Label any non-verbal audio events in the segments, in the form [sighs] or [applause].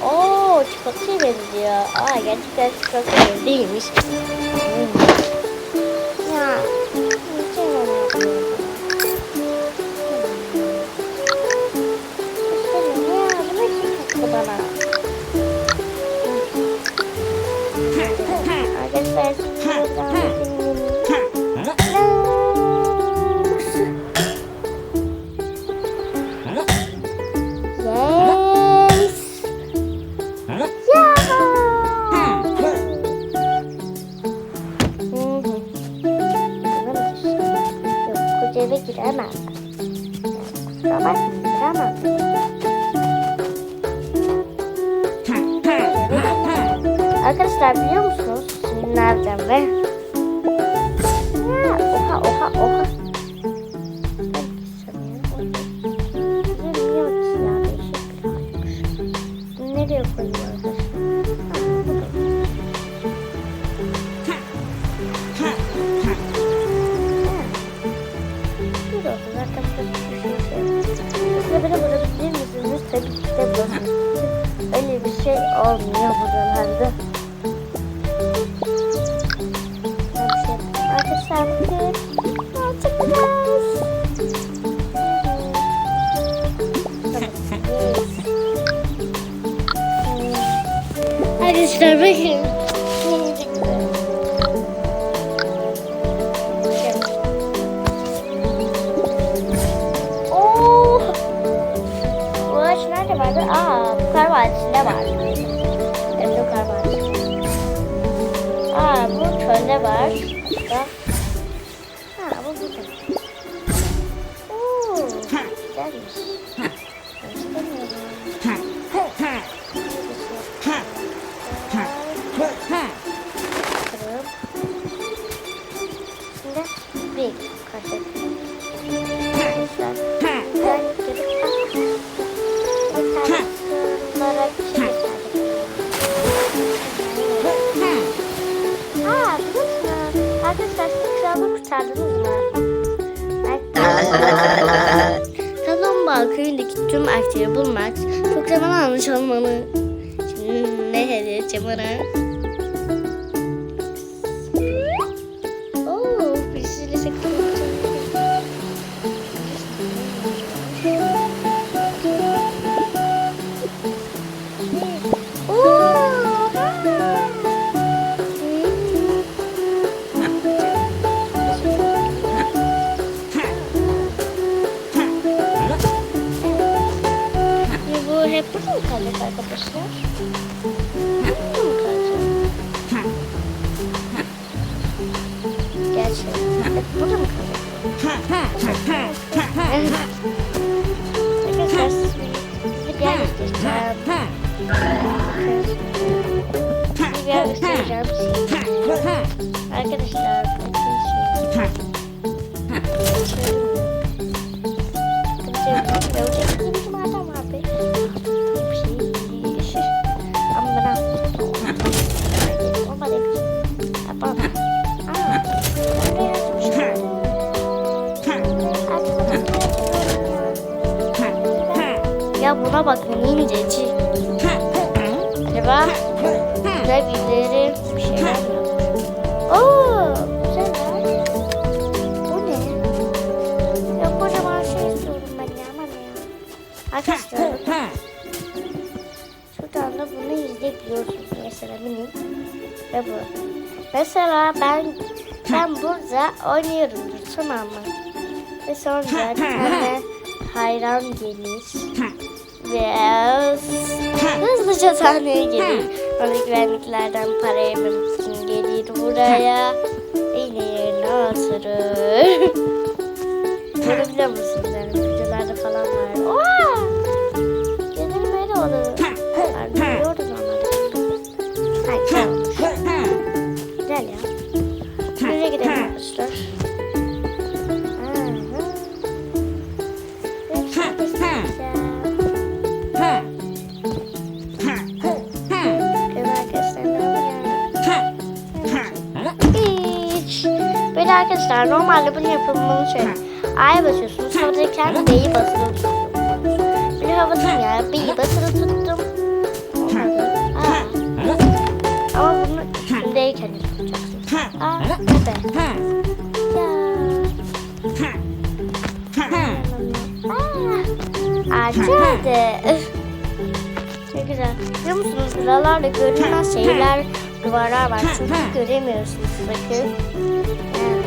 오, 지퍼치렌지 요. 아, 야지가 지퍼치렌 지. 미 시. 야, 미치겠 네. 알겠어 요. Yok, koca eve giremem. Kusura bakma, giremem. Arkadaşlar biliyor musunuz? Şimdi nereden ve? Ya, oha oha oha. Bilmiyorum ya, halmiş. Bunu nereye koyuyoruz? Şey olmuyor buralarda. Arkadaşlar bakın. Gerçekten. Arkadaşlar bakın. Oo. Bu ağaç nerede vardı? Aa, kar vadisinde var. Var. Kurtardınız mı? Kaplumbağa [laughs] köyündeki tüm erkekleri bulmak çok zaman almış olmalı. Şimdi ne hediye edeceğim Arkadaşlar size bir yer göstereceğim. Size bir yer göstereceğim. Arkadaşlar bakın Ya buna bakın incecik. Acaba ne birileri bir şeyler yapmış? Oo, güzel. Bu ne? Ya kocaman şey istiyorum ben ya aman ya. Arkadaşlar şuradan da bunu izleyebiliyorsunuz mesela benim ve bu. Mesela ben ben burada oynuyorumdur tamam mı? Ve sonra bir tane hayran gelir ve hızlıca sahneye gelir. Orada güvenliklerden para yememek için gelir buraya. Beni yerine oturur. Bunu biliyor musunuz? Arkadaşlar normalde bunun yapılımını şöyle. A'ya basıyorsunuz. Havadayken B'yi basılı tutuyorsunuz. Bir havadayım ya. B'yi basılı tuttum. Olmadı. Aa. Ama bunu üstündeyken yapacaksınız. A ve B. Ya. Aa. Açıldı. Çok [laughs] güzel. Biliyor musunuz buralarda görünmez şeyler, duvarlar var. Çünkü göremiyorsunuz bakın. Yani,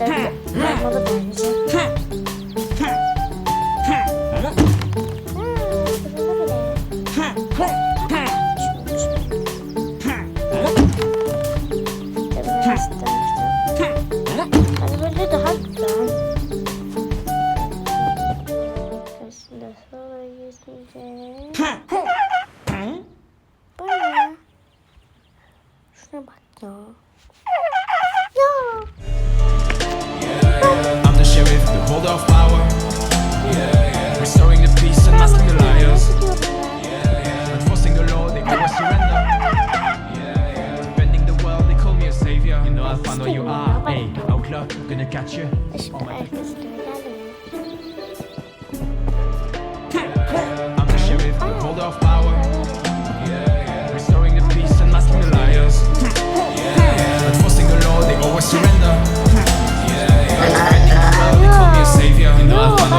da olmalı bence. Hani böyle daha güzel. Karşısında. Bu ne? Şuna bak ya. Ya. I'm the sheriff, the hold off power. Restoring the peace and masking the liars. Enforcing the law, they always surrender. Defending the world, they call me a savior. You know I'll find where you are. Hey, outlaw, gonna catch you. I'm the sheriff, the hold off power. Restoring the peace and masking the liars. Enforcing the law, they always surrender.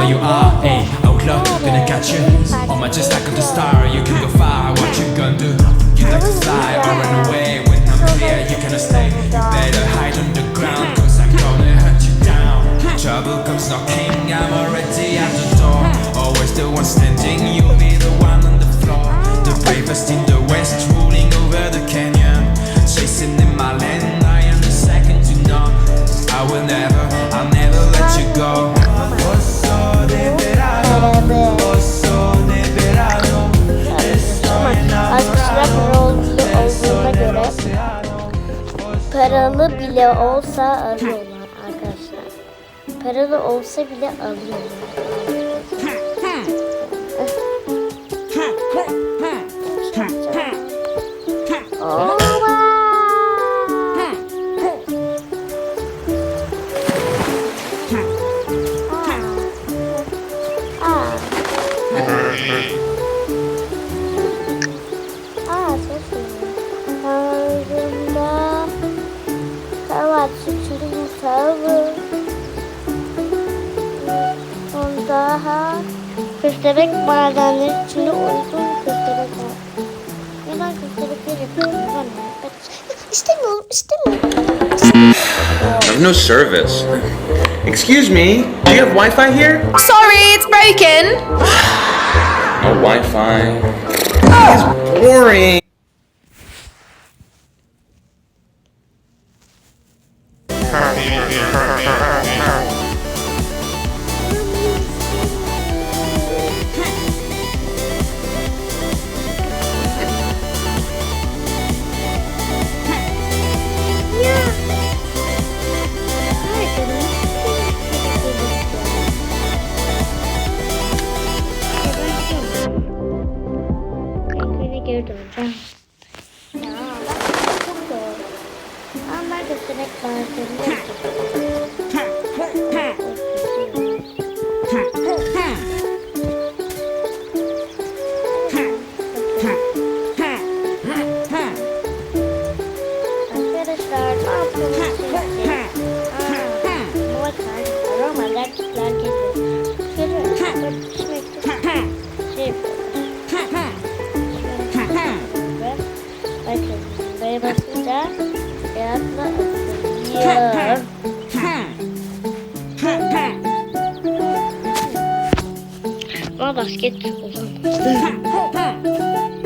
Where you are. Hey, outlaw, gonna catch you. On my just like the star, you can go far. What you gonna do? You like to fly or run away? When I'm here, you cannot stay. You better hide underground, cause I'm gonna hunt you down. Trouble comes knocking, I'm already at the door. Always the one standing, you'll be the one on the floor. The bravest in the west, ruling over the canyon. Chasing in my land, I am the second to none. I will never, paralı bile olsa alıyorlar arkadaşlar. Paralı olsa bile alıyorlar. Aa. Aa çok iyi. Kavat sıçrayım savı. Daha köstebek madenleri içinde uygun köstebek var. Neden köstebekleri yapıyorum ben? İstemiyorum, istemiyorum. I've no service. Excuse me, do you have Wi-Fi here? Sorry, it's broken. [sighs] No Wi-Fi. Oh. It's boring. จะได้ปกาเป็นเรื่อง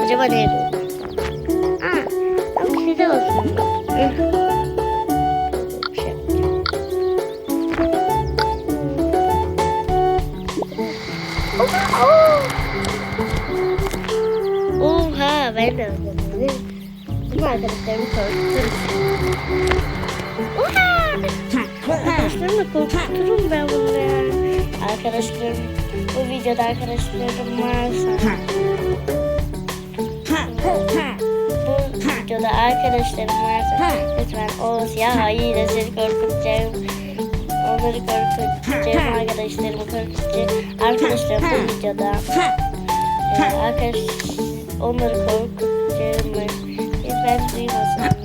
Acaba dönüyor? Aa, bak size olsun. Şey. Oha ben de öldüm. Bunu arkadaşlarımı korkuturum. Oha! Arkadaşlarımla korkuturum ben bunu ya. Arkadaşlarım, bu videoda arkadaşlarım varsa. Bu videoda arkadaşlarım varsa lütfen Oğuz ya hayır seni korkutacağım. Onları korkutacağım arkadaşlarımı korkutacağım. Arkadaşlarım bu videoda e, arkadaş onları korkutacağım. Lütfen duymasın.